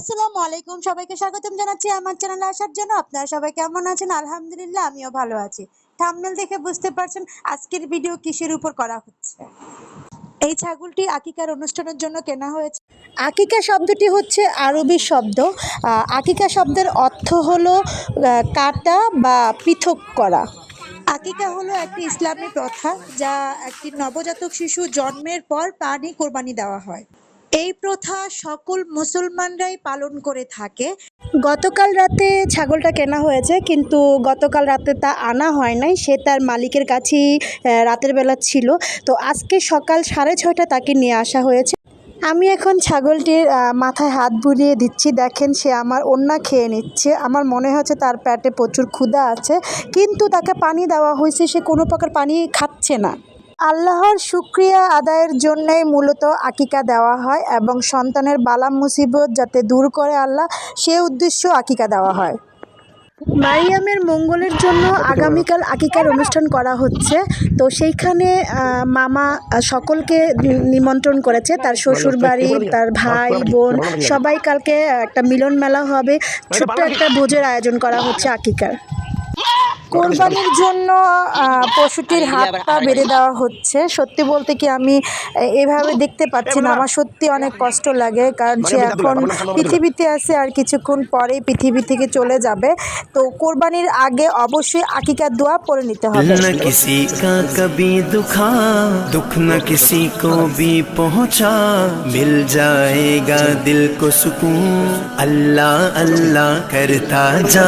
আসসালামু আলাইকুম। সবাইকে স্বাগতম জানাচ্ছি আমার চ্যানেলে আসার জন্য। আপনারা সবাই কেমন আছেন? আলহামদুলিল্লাহ, আমিও ভালো আছি। থাম্বনেল দেখে বুঝতে পারছেন আজকের ভিডিও কিসের উপর করা হচ্ছে। এই ছাগলটি আকিকার অনুষ্ঠানের জন্য কেনা হয়েছে। আকিকা শব্দটি হচ্ছে আরবি শব্দ। আকিকা শব্দের অর্থ হলো কাটা বা পৃথক করা। আকিকা হলো একটি ইসলামী প্রথা যা একটি নবজাতক শিশু জন্মের পর প্রাণী কোরবানি দেওয়া হয়। এই প্রথা সকল মুসলমানরাই পালন করে থাকে। গতকাল রাতে ছাগলটা কেনা হয়েছে, কিন্তু গতকাল রাতে তা আনা হয় নাই, সে তার মালিকের কাছেই রাতের বেলা ছিল। তো আজকে সকাল সাড়ে ছয়টা তাকে নিয়ে আসা হয়েছে। আমি এখন ছাগলটির মাথায় হাত বুলিয়ে দিচ্ছি, দেখেন সে আমার ওন্না খেয়ে নিচ্ছে। আমার মনে হচ্ছে তার পেটে প্রচুর ক্ষুধা আছে, কিন্তু তাকে পানি দেওয়া হয়েছে, সে কোনো প্রকার পানি খাচ্ছে না। আল্লাহর শুক্রিয়া আদায়ের জন্যই মূলত আকিকা দেওয়া হয় এবং সন্তানের বালা মুসিবত যাতে দূর করে আল্লাহ, সে উদ্দেশ্য আকিকা দেওয়া হয়। মারিয়ামের মঙ্গলের জন্য আগামীকাল আকিকার অনুষ্ঠান করা হচ্ছে। তো সেইখানে মামা সকলকে নিমন্ত্রণ করেছে। তার শ্বশুর বাড়ি তার ভাই, বোন, সবাই কালকে একটা মিলন মেলা হবে। ছোট্ট একটা ভোজের আয়োজন করা হচ্ছে আকিকার। কোরবানির জন্য আহ, পশুটির হাত পা বেঁধে দেওয়া হচ্ছে সত্যি বলতে কি আমি আহ, এভাবে দেখতে পাচ্ছি না আমার সত্যি অনেক কষ্ট লাগে কারণ সে এখন পৃথিবীতে আছে আর কিছুক্ষণ পরেই পৃথিবী থেকে চলে যাবে তো কোরবানির আগে অবশ্যই আকিকার দোয়া পড়ে নিতে হবে दिल न किसी का कभी दुखा दुख न किसी को भी पहुंचा मिल जाएगा दिल को सुकून अल्लाह अल्लाह करता जा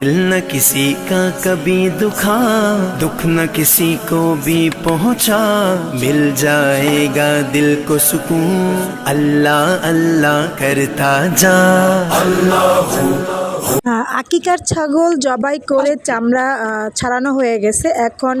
दिल न किसी का कभी दुखा दुख न किसी को भी पहुंचा मिल जाएगा दिल को सुकून अल्लाह अल्लाह करता जा আহ, আকিকার ছাগল জবাই করে চামড়া আহ, ছাড়ানো হয়ে গেছে এখন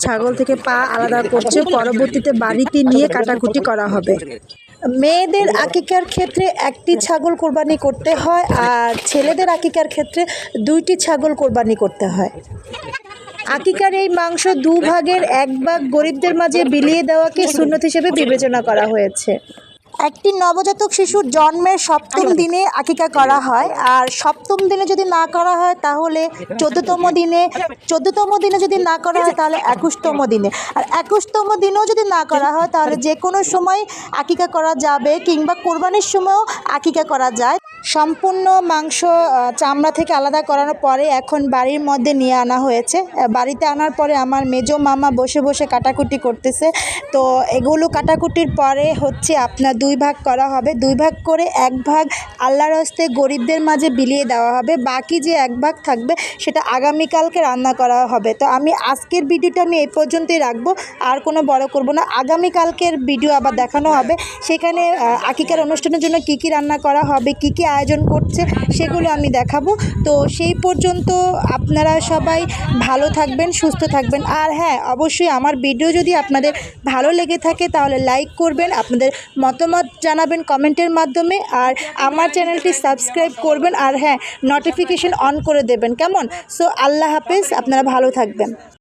ছাগল থেকে পা আলাদা করছে পরবর্তীতে বাড়িতে নিয়ে কাটাকুটি করা হবে মেয়েদের আকিকার ক্ষেত্রে একটি ছাগল কোরবানি করতে হয় আর ছেলেদের আকিকার ক্ষেত্রে দুইটি ছাগল কোরবানি করতে হয়। আকিকার এই মাংস দুভাগের এক ভাগ গরিবদের মাঝে বিলিয়ে দেওয়াকে সুন্নত হিসেবে বিবেচনা করা হয়েছে। একটি নবজাতক শিশুর জন্মের সপ্তম দিনে। আকিকা করা হয়। আর সপ্তম দিনে যদি না করা হয় তাহলে চোদ্দতম দিনে চোদ্দতম দিনে যদি না করা হয় তাহলে একুশতম দিনে। আর একুশতম দিনেও যদি না করা হয় তাহলে যে কোনো সময় আকিকা করা যাবে কিংবা কোরবানির সময়ও আকিকা করা যায়। সম্পূর্ণ মাংস চামড়া থেকে আলাদা করানোর পরে এখন বাড়ির মধ্যে নিয়ে আনা হয়েছে। বাড়িতে আনার পরে আমার মেজো মামা বসে বসে কাটাকুটি করতেছে। তো এগুলো কাটাকুটির পরে হচ্ছে আপনার দুই ভাগ করা হবে। দুই ভাগ করে এক ভাগ আল্লাহর হস্তে গরিবদের মাঝে বিলিয়ে দেওয়া হবে। বাকি যে এক ভাগ থাকবে, সেটা আগামীকালকে রান্না করা হবে। তো আমি আজকের ভিডিওটা আমি এই পর্যন্তই রাখব। আর কোনো বড় করব না। আগামীকালকের ভিডিও আবার দেখানো হবে। সেখানে আকিকার অনুষ্ঠানের জন্য কি কি রান্না করা হবে, কি কি আয়োজন করছে, সেগুলো আমি দেখাবো। তো সেই পর্যন্ত আপনারা সবাই ভালো থাকবেন, সুস্থ থাকবেন। আর হ্যাঁ অবশ্যই আমার ভিডিও যদি আপনাদের ভালো লেগে থাকে, তাহলে লাইক করবেন। আপনাদের মতামত জানাবেন কমেন্টের মাধ্যমে আর আমার চ্যানেলটি সাবস্ক্রাইব করবেন আর হ্যাঁ নোটিফিকেশন অন করে দেবেন। কেমন? সো আল্লাহ হাফেজ, আপনারা ভালো থাকবেন।